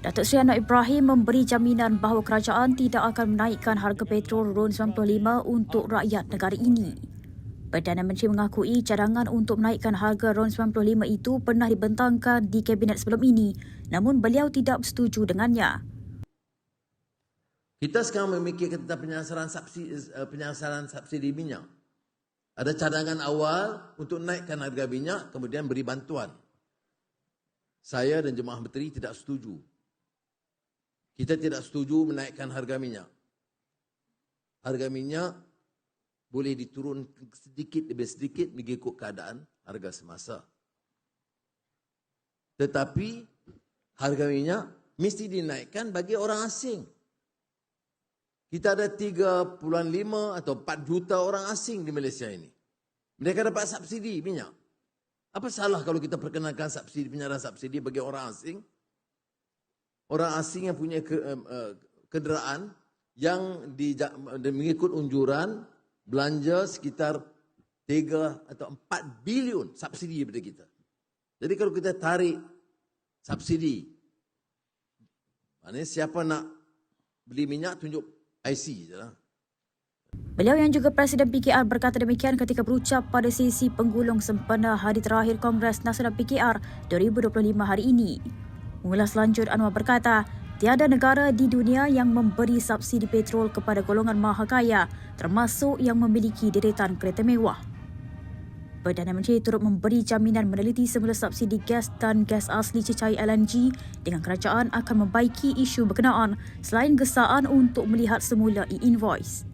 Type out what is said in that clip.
Datuk Seri Anwar Ibrahim memberi jaminan bahawa kerajaan tidak akan menaikkan harga petrol RON 95 untuk rakyat negara ini. Perdana Menteri mengakui cadangan untuk menaikkan harga RON 95 itu pernah dibentangkan di Kabinet sebelum ini namun beliau tidak bersetuju dengannya. Kita sekarang memikirkan tentang penyasaran subsidi, eh, penyasaran subsidi minyak. Ada cadangan awal untuk naikkan harga minyak, kemudian beri bantuan. Saya dan jemaah menteri tidak setuju. Kita tidak setuju menaikkan harga minyak. Harga minyak boleh diturunkan sedikit demi sedikit mengikut keadaan harga semasa. Tetapi harga minyak mesti dinaikkan bagi orang asing. Kita ada 3.5 atau 4 juta orang asing di Malaysia ini. Mereka dapat subsidi minyak. Apa salah kalau kita perkenalkan subsidi penyaran subsidi bagi orang asing? Orang asing yang punya ke, uh, kenderaan yang di, mengikut unjuran belanja sekitar 3 atau 4 bilion subsidi daripada kita. Jadi kalau kita tarik subsidi, maknanya siapa nak beli minyak tunjuk IC je lah. Beliau yang juga Presiden PKR berkata demikian ketika berucap pada sesi penggulung sempena hari terakhir Kongres Nasional PKR 2025 hari ini. Mengulas lanjut Anwar berkata, tiada negara di dunia yang memberi subsidi petrol kepada golongan maha kaya termasuk yang memiliki deretan kereta mewah. Perdana Menteri turut memberi jaminan meneliti semula subsidi gas dan gas asli cecair LNG dengan kerajaan akan membaiki isu berkenaan selain gesaan untuk melihat semula e-invoice.